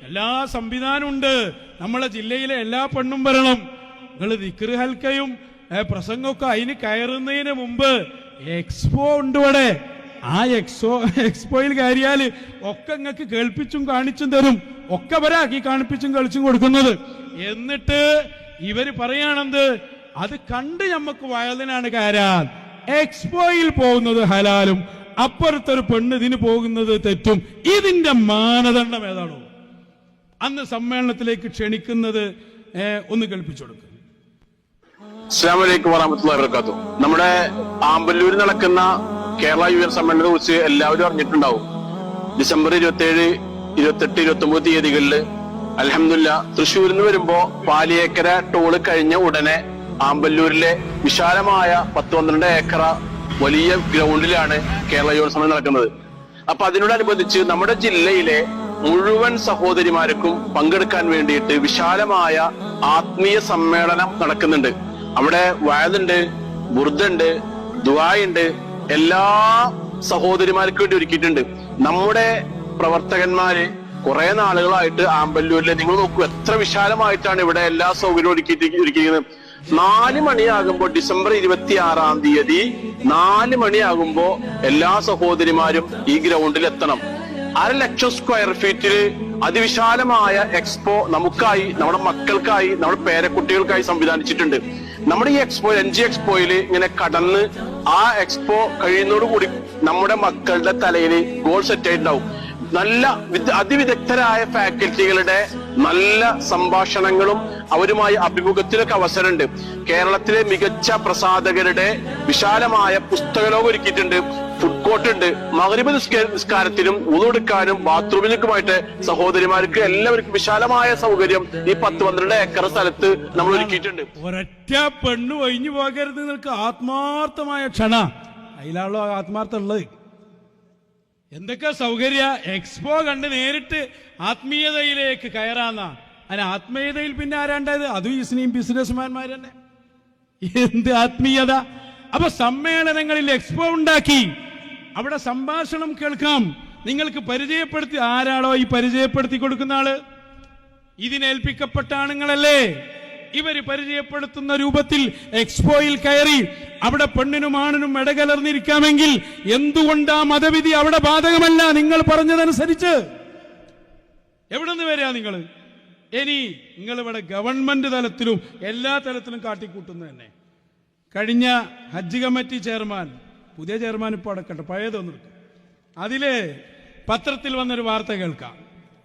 [SPEAKER 1] എല്ലാ സംവിധാനം ഉണ്ട്. നമ്മളെ ജില്ലയിലെ എല്ലാ പെണ്ണും വരണം. നിങ്ങൾ ദിക്ർ ഹൽക്കയും പ്രസംഗമൊക്കെ അതിന് കയറുന്നതിന് മുമ്പ് എക്സ്പോ ഉണ്ട് ഇവിടെ. ആ എക്സോ എക്സ്പോയിൽ കയറിയാൽ ഒക്കെ നിങ്ങൾക്ക് കേൾപ്പിച്ചും കാണിച്ചും തരും. ഒക്കെ വരാക്കി കാണിപ്പിച്ചും കളിച്ചും കൊടുക്കുന്നത്. എന്നിട്ട് ഇവർ പറയാണെന്ത് അത് കണ്ട് നമുക്ക് വയലിനാണ് കയറാൻ. എക്സ്പോയിൽ പോകുന്നത് ഹലാലും. അപ്പുറത്തൊരു പെണ്ണ് ഇതിന് പോകുന്നത് തെറ്റും. ഇതിന്റെ മാനദണ്ഡം ഏതാണോ? അന്ന് സമ്മേളനത്തിലേക്ക് ക്ഷണിക്കുന്നത് ഒന്ന് കേൾപ്പിച്ചു കൊടുക്കും.
[SPEAKER 7] അസ്സാം വലൈക്കും വറഹമത്തുള്ള വർക്കാത്തു നമ്മുടെ ആമ്പല്ലൂരിൽ നടക്കുന്ന കേരള യുവ സമ്മേളനത്തെ കുറിച്ച് എല്ലാവരും അറിഞ്ഞിട്ടുണ്ടാവും. ഡിസംബർ ഇരുപത്തിയേഴ് ഇരുപത്തെട്ട് ഇരുപത്തി ഒമ്പത് തീയതികളിൽ അലഹമില്ല തൃശ്ശൂരിൽ നിന്ന് വരുമ്പോ പാലിയേക്കര ടോൾ കഴിഞ്ഞ ഉടനെ ആമ്പല്ലൂരിലെ വിശാലമായ പത്ത് പന്ത്രണ്ട് ഏക്കറ വലിയ ഗ്രൗണ്ടിലാണ് കേരള യുവസമരം നടക്കുന്നത്. അപ്പൊ അതിനോടനുബന്ധിച്ച് നമ്മുടെ ജില്ലയിലെ മുഴുവൻ സഹോദരിമാർക്കും പങ്കെടുക്കാൻ വേണ്ടിയിട്ട് വിശാലമായ ആത്മീയ സമ്മേളനം നടക്കുന്നുണ്ട്. അവിടെ വയലുണ്ട് ബുർദുണ്ട് ദുബായുണ്ട് എല്ലാ സഹോദരിമാർക്കും വേണ്ടി ഒരുക്കിയിട്ടുണ്ട്. നമ്മുടെ പ്രവർത്തകന്മാര് കുറെ നാളുകളായിട്ട് ആമ്പല്ലൂരിലെ നിങ്ങൾ നോക്കൂ എത്ര വിശാലമായിട്ടാണ് ഇവിടെ എല്ലാ സൗകര്യവും ഒരുക്കിയിട്ട് ഒരുക്കിയിരിക്കുന്നത്. നാല് മണിയാകുമ്പോ ഡിസംബർ ഇരുപത്തി ആറാം തീയതി നാല് മണിയാകുമ്പോ എല്ലാ സഹോദരിമാരും ഈ ഗ്രൗണ്ടിൽ എത്തണം അര ലക്ഷം സ്ക്വയർ ഫീറ്റിൽ അതിവിശാലമായ എക്സ്പോ നമുക്കായി നമ്മുടെ മക്കൾക്കായി നമ്മുടെ പേരക്കുട്ടികൾക്കായി സംവിധാനിച്ചിട്ടുണ്ട്. നമ്മുടെ ഈ എക്സ്പോ എൻ ജി എക്സ്പോയിൽ ഇങ്ങനെ കടന്ന് ആ എക്സ്പോ കഴിയുന്നതോടുകൂടി നമ്മുടെ മക്കളുടെ തലയിൽ ഗോൾ സെറ്റ് ആയിട്ടുണ്ടാവും. നല്ല വിദ- അതിവിദഗ്ധരായ ഫാക്കൽറ്റികളുടെ നല്ല സംഭാഷണങ്ങളും അവരുമായി അഭിമുഖത്തിലൊക്കെ അവസരമുണ്ട്. കേരളത്തിലെ മികച്ച പ്രസാധകരുടെ വിശാലമായ പുസ്തകലോകം ഒരുക്കിയിട്ടുണ്ട്. ഫുഡ് കോർട്ട് ഉണ്ട് മകരിബ് നിസ്കാരത്തിനും ഉതെടുക്കാനും ബാത്റൂമിലേക്കുമായിട്ട് സഹോദരിമാർക്ക് എല്ലാവർക്കും വിശാലമായ സൗകര്യം ഈ പത്ത് പന്ത്രണ്ട് ഏക്കർ സ്ഥലത്ത് നമ്മൾ ഒരുക്കിയിട്ടുണ്ട്.
[SPEAKER 1] ഒരൊറ്റ പെണ്ണ് ഒഴിഞ്ഞു പോകരുത് നിങ്ങൾക്ക് ആത്മാർത്ഥമായ ക്ഷണ. അതിലാണല്ലോ ആത്മാർത്ഥം ഉള്ളത്. എന്തൊക്കെ സൗകര്യ? എക്സ്പോ കണ്ട് നേരിട്ട് ആത്മീയതയിലേക്ക് കയറാന്ന. അതിന് ആത്മീയതയിൽ പിന്നെ ആരാണ്ടായത് അതും ഇസ്ലിം ബിസിനസ്മാൻമാർ തന്നെ എന്ത് ആത്മീയത? അപ്പൊ സമ്മേളനങ്ങളിൽ എക്സ്പോ ഉണ്ടാക്കി. അവിടെ സംഭാഷണം കേൾക്കാം. നിങ്ങൾക്ക് പരിചയപ്പെടുത്തി ആരാളോ ഈ പരിചയപ്പെടുത്തി കൊടുക്കുന്ന ആൾ? ഇതിനേൽപ്പിക്കപ്പെട്ട ആണുങ്ങളല്ലേ? ഇവർ പരിചയപ്പെടുത്തുന്ന രൂപത്തിൽ എക്സ്പോയിൽ കയറി അവിടെ പെണ്ണിനും ആണിനും ഇടകലർന്നിരിക്കാമെങ്കിൽ എന്തുകൊണ്ട് ആ മതവിധി അവിടെ ബാധകമല്ല? നിങ്ങൾ പറഞ്ഞതനുസരിച്ച്. എവിടെ നിന്ന് വരിക നിങ്ങൾ ഇനി നിങ്ങൾ ഇവിടെ ഗവൺമെന്റ് തലത്തിലും എല്ലാ തലത്തിലും കാട്ടിക്കൂട്ടുന്നത് തന്നെ. കഴിഞ്ഞ ഹജ്ജ് കമ്മിറ്റി ചെയർമാൻ പുതിയ ചെയർമാൻ ഇപ്പോൾ അടക്കട്ടെ പഴയതൊന്നും അതിലെ പത്രത്തിൽ വന്നൊരു വാർത്ത കേൾക്കാം.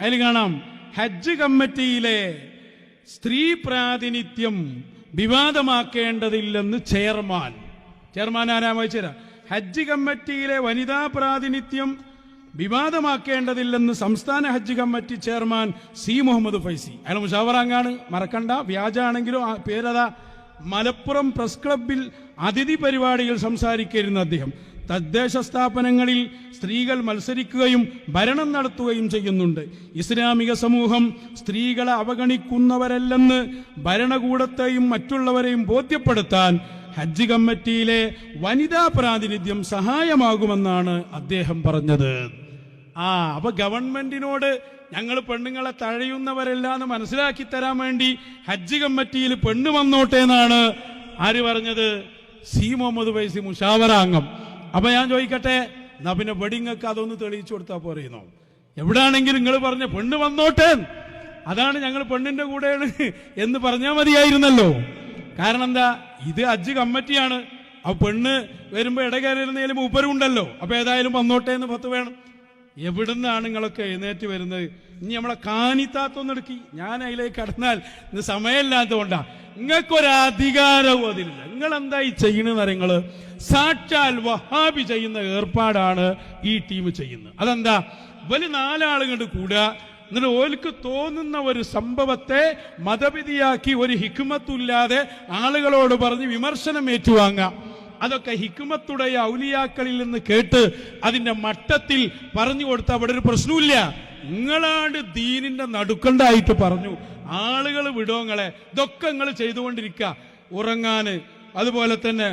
[SPEAKER 1] അതിൽ കാണാം ഹജ്ജ് കമ്മിറ്റിയിലെ സ്ത്രീ പ്രാതിനിധ്യം വിവാദമാക്കേണ്ടതില്ലെന്ന് ചെയർമാൻ. ചെയർമാൻ ആരാ വായിച്ചുതരാം ഹജ്ജ് കമ്മിറ്റിയിലെ വനിതാ പ്രാതിനിധ്യം വിവാദമാക്കേണ്ടതില്ലെന്ന് സംസ്ഥാന ഹജ്ജ് committee chairman C Muhammad Faizy. അയാൾ മുഷാവറാങ്ങാണ്. മറക്കണ്ട. വ്യാജാണെങ്കിലും പേരതാ മലപ്പുറം പ്രസ് ക്ലബിൽ അതിഥി പരിപാടിയിൽ സംസാരിക്കരുന്ന അദ്ദേഹം. തദ്ദേശ സ്ഥാപനങ്ങളിൽ സ്ത്രീകൾ മത്സരിക്കുകയും ഭരണം നടത്തുകയും ചെയ്യുന്നുണ്ട്. ഇസ്ലാമിക സമൂഹം സ്ത്രീകളെ അവഗണിക്കുന്നവരല്ലെന്ന് ഭരണകൂടത്തെയും മറ്റുള്ളവരെയും ബോധ്യപ്പെടുത്താൻ ഹജ്ജ് കമ്മിറ്റിയിലെ വനിതാ പ്രാതിനിധ്യം സഹായമാകുമെന്നാണ് അദ്ദേഹം പറഞ്ഞത്. ആ അപ്പൊ ഗവൺമെന്റിനോട് ഞങ്ങൾ പെണ്ണുങ്ങളെ തഴയുന്നവരല്ല എന്ന് മനസ്സിലാക്കി തരാൻ വേണ്ടി ഹജ്ജ് കമ്മിറ്റിയിൽ പെണ്ണ് വന്നോട്ടെ എന്നാണ് ആര് പറഞ്ഞത്? സി മുഹമ്മദ് വൈസി മുഷാവറ അംഗം അപ്പൊ ഞാൻ ചോദിക്കട്ടെ? എന്നാ പിന്നെ വെടിങ്ങൾക്ക് അതൊന്ന് തെളിയിച്ചു കൊടുത്താൽ പോരെയുന്നോ എവിടാണെങ്കിലും നിങ്ങൾ പറഞ്ഞ പെണ്ണ് വന്നോട്ടെ. അതാണ് ഞങ്ങൾ പെണ്ണിന്റെ കൂടെയാണ് എന്ന് പറഞ്ഞാൽ മതിയായിരുന്നല്ലോ. കാരണം എന്താ? ഇത് അജ്ജ് കമ്മിറ്റിയാണ്. ആ പെണ്ണ് വരുമ്പോ ഇടകയറുന്നതിലും ഉപരുണ്ടല്ലോ. അപ്പൊ ഏതായാലും വന്നോട്ടെ എന്ന് പത്ത് വേണം. എവിടുന്നാണ് നിങ്ങളൊക്കെ എഴുന്നേറ്റ് വരുന്നത്? ഇനി നമ്മളെ കാണിത്താത്തൊന്നെടുക്കി ഞാൻ അതിലേക്ക് കടന്നാൽ ഇന്ന് സമയമില്ലാത്തതുകൊണ്ടാ. നിങ്ങൾക്കൊരു അധികാരവും അതിലില്ല. നിങ്ങൾ എന്തായി ചെയ്യണമെന്ന് നിങ്ങൾ സാക്ഷാൽ വഹാബി ചെയ്യുന്ന ഏർപ്പാടാണ് ഈ ടീം ചെയ്യുന്നത്. അതെന്താ? വലിയ നാലാളുകൊണ്ട് കൂടുക. എന്നിട്ട് ഓൽക്ക് തോന്നുന്ന ഒരു സംഭവത്തെ മതവിധിയാക്കി ഒരു ഹിക്കുമത്തില്ലാതെ ആളുകളോട് പറഞ്ഞ് വിമർശനം ഏറ്റുവാങ്ങാം അതൊക്കെ ഹിക്കുമത്തുடைய ഔലിയാക്കളിൽ നിന്ന് കേട്ട് അതിന്റെ മട്ടത്തിൽ പറഞ്ഞു കൊടുത്ത അവിടെ ഒരു പ്രശ്നമില്ല നിങ്ങളാണ്ട് ദീനിന്റെ നടുക്കണ്ടായിട്ട് പറഞ്ഞു. ആളുകൾ വിടോങ്ങളെ ഇതൊക്കെ നിങ്ങൾ ചെയ്തുകൊണ്ടിരിക്കുക ഉറങ്ങാന് അതുപോലെ തന്നെ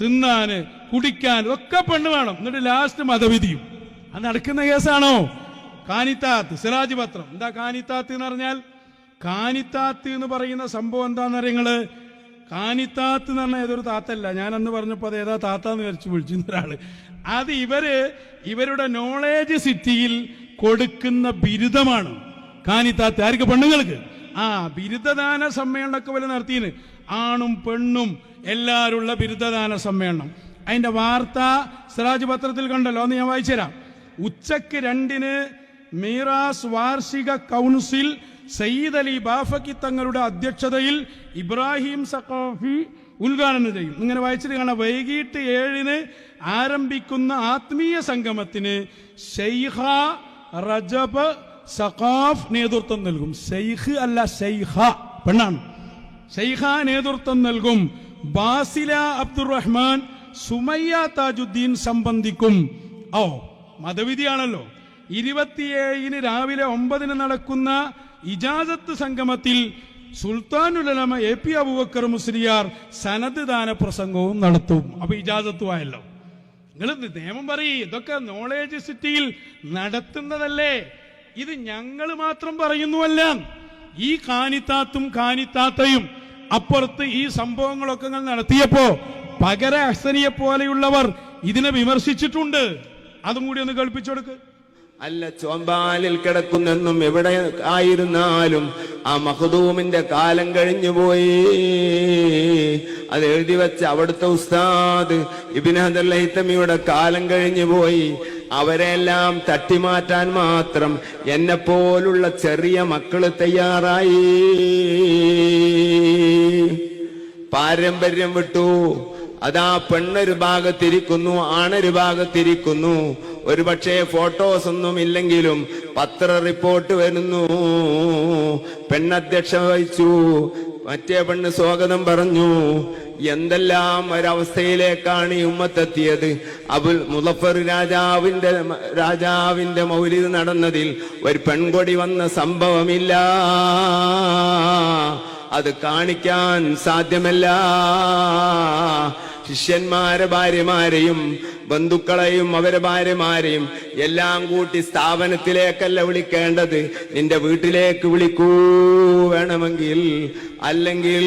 [SPEAKER 1] തിന്നാന് കുടിക്കാൻ ഒക്കെ പെണ്ണ് വേണം. എന്നിട്ട് ലാസ്റ്റ് മതവിധിയും. അത് നടക്കുന്ന കേസാണോ? കാനിത്താത്ത് സിറാജ് പത്രം. എന്താ കാനിത്താത്ത് എന്ന് പറഞ്ഞാൽ? കാനിത്താത്ത് എന്ന് പറയുന്ന സംഭവം എന്താണെന്ന് നിങ്ങൾ? കാനിത്താത്ത് എന്ന് പറഞ്ഞാൽ ഏതൊരു താത്തല്ല. ഞാൻ അന്ന് പറഞ്ഞപ്പോൾ അത് ഏതാ താത്താന്ന് വിചാരിച്ചു വിളിച്ചിരുന്ന ഒരാൾ. അത് ഇവർ ഇവരുടെ നോളേജ് സിറ്റിയിൽ കൊടുക്കുന്ന ബിരുദമാണ്. കാനിത്താത്ത്. ആർക്ക്? പെണ്ണുങ്ങൾക്ക്. ആ ബിരുദദാന സമ്മേളനമൊക്കെ വരെ നടത്തിയിന്. ആണും പെണ്ണും എല്ലാവരുള്ള ബിരുദദാന സമ്മേളനം. അതിന്റെ വാർത്ത സിറാജ് പത്രത്തിൽ കണ്ടല്ലോ. അന്ന് ഞാൻ വായിച്ചുതരാം. ഉച്ചയ്ക്ക് രണ്ടിന് മീറാസ് വാർഷിക കൗൺസിൽ സയ്യിദ് അലി ബാഫക്കി തങ്ങളുടെ അധ്യക്ഷതയിൽ ഇബ്രാഹിം സഖാഫി ഉദ്ഘാടനം ചെയ്യും. ഇങ്ങനെ വായിച്ചിട്ട് കാണാം. വൈകിട്ട് ഏഴിന് ആരംഭിക്കുന്ന ആത്മീയ സംഗമത്തിന് ഷെയ്ഖ റജബ് സഖാഫ് നേതൃത്വം നൽകും. ഷെയ്ഖ് അല്ല ഷെയ്ഖ പെണ്ണാണ്. ഷെയ്ഖ നേതൃത്വം നൽകും. ബാസില അബ്ദുറഹ്മാൻ സുമയ്യ താജുദ്ദീൻ സംബന്ധിക്കും. ഓ മതവിധിയാണല്ലോ. ഇരുപത്തിയേഴിന് രാവിലെ ഒമ്പതിന് നടക്കുന്ന ഇജാസത്ത് സംഗമത്തിൽ സുൽത്താനുലമ എ പി അബുബക്കർ മുസ്ലിയാർ സനത് ദാന പ്രസംഗവും നടത്തും. അപ്പൊ ഇജാസത്തുമായല്ലോ നിങ്ങൾ നിയമം പറയും. ഇതൊക്കെ നോളേജ് സിറ്റിയിൽ നടത്തുന്നതല്ലേ. ഇത് ഞങ്ങൾ മാത്രം പറയുന്നുവല്ല. ഈ കാനിത്താത്തും കാനിത്താത്തയും അപ്പുറത്ത് ഈ സംഭവങ്ങളൊക്കെ നടത്തിയപ്പോ പകര അഹ്സനിയെ പോലെയുള്ളവർ ഇതിനെ വിമർശിച്ചിട്ടുണ്ട്. അതും കൂടി ഒന്ന് കേൾപ്പിച്ചു കൊടുക്ക്.
[SPEAKER 8] അല്ല ചോമ്പാലിൽ കിടക്കുന്നെന്നും എവിടെ ആയിരുന്നാലും ആ മഹദൂമിന്റെ കാലം കഴിഞ്ഞുപോയി അത് എഴുതി വെച്ച അവിടുത്തെ ഉസ്താദ് ഇബിൻ ഹദൽ ഹൈത്തമിയുടെ കാലം കഴിഞ്ഞുപോയി അവരെല്ലാം തട്ടിമാറ്റാൻ മാത്രം എന്നെ പോലുള്ള ചെറിയ മക്കൾ തയ്യാറായി. പാരമ്പര്യം വിട്ടു. അതാ പെണ്ണൊരു ഭാഗത്തിരിക്കുന്നു ആണൊരു ഭാഗത്തിരിക്കുന്നു. ഒരു പക്ഷേ ഫോട്ടോസ് ഒന്നും ഇല്ലെങ്കിലും പത്ര റിപ്പോർട്ട് വരുന്നു. പെണ്ണധ്യക്ഷ വഹിച്ചു. മറ്റേ പെണ്ണ് സ്വാഗതം പറഞ്ഞു. എന്തെല്ലാം ഒരവസ്ഥയിലേക്കാണ് ഈ ഉമ്മത്തെത്തിയത്? അബുൽ മുലഫർ രാജാവിന്റെ രാജാവിന്റെ മൗലിത് നടന്നതിൽ ഒരു പെൺകൊടി വന്ന സംഭവമില്ല. അത് കാണിക്കാൻ സാധ്യമല്ല. ശിഷ്യന്മാരെ ഭാര്യമാരെയും ബന്ധുക്കളെയും അവരെ ഭാര്യമാരെയും എല്ലാം കൂട്ടി സ്ഥാപനത്തിലേക്കല്ല വിളിക്കേണ്ടത്. നിന്റെ വീട്ടിലേക്ക് വിളിക്കൂ വേണമെങ്കിൽ. അല്ലെങ്കിൽ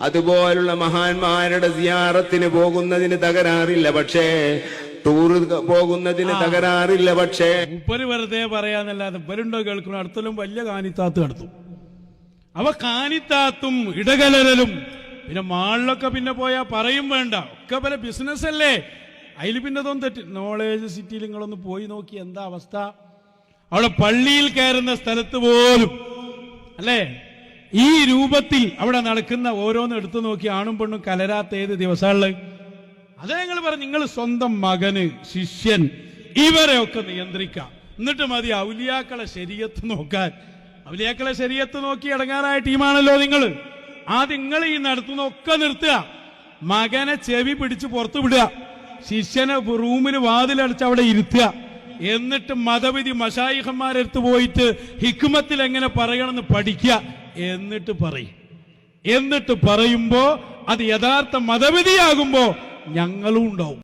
[SPEAKER 8] അതുപോലുള്ള മഹാന്മാരുടെ സിയാറത്തിന് പോകുന്നതിന് തകരാറില്ല പക്ഷേ ടൂർ പോകുന്നതിന് തകരാറില്ല പക്ഷേ.
[SPEAKER 1] ഉപ്പര് വെറുതെ പറയാന്നല്ലാതെ ഇവരുണ്ടോ കേൾക്കണം? അടുത്തലും വലിയ കാനിത്താത്ത് നടത്തും. അവ കാനിത്താത്തും ഇടകലരലും. പിന്നെ മാളിലൊക്കെ പിന്നെ പോയാ പറയും വേണ്ട. ഒക്കെ പല ബിസിനസ് അല്ലേ? അതിൽ പിന്നെ തോന്നും തെറ്റ്. നോളേജ് സിറ്റിയിൽ നിങ്ങളൊന്ന് പോയി നോക്കി എന്താ അവസ്ഥ? അവിടെ പള്ളിയിൽ കയറുന്ന സ്ഥലത്ത് പോലും അല്ലേ? ഈ രൂപത്തിൽ അവിടെ നടക്കുന്ന ഓരോന്ന് എടുത്തു നോക്കി ആണും പെണ്ണും കലരാത്ത ഏത് ദിവസങ്ങളിൽ അതേ ഞങ്ങൾ പറഞ്ഞു നിങ്ങൾ സ്വന്തം മകന് ശിഷ്യൻ ഇവരെയൊക്കെ നിയന്ത്രിക്കാം. എന്നിട്ട് മതി ഔലിയാക്കളെ ശരീരത്ത് നോക്കാൻ. ഔലിയാക്കളെ ശരീരത്ത് നോക്കി ഇടങ്ങാറായ ടീമാണല്ലോ നിങ്ങൾ ആ നിങ്ങൾ ഈ നടത്തുന്ന നടത്തുന്നൊക്കെ നിർത്തുക. മകനെ ചെവി പിടിച്ച് പുറത്തു വിടുക. ശിഷ്യനെ റൂമിന് വാതിലടച്ച് അവിടെ ഇരുത്തുക. എന്നിട്ട് മതവിധി മഷായിഹന്മാരെടുത്ത് പോയിട്ട് ഹിക്കുമത്തിൽ എങ്ങനെ പറയണമെന്ന് പഠിക്കുക. എന്നിട്ട് പറയും. എന്നിട്ട് പറയുമ്പോ അത് യഥാർത്ഥ മതവിധിയാകുമ്പോ ഞങ്ങളും ഉണ്ടാവും.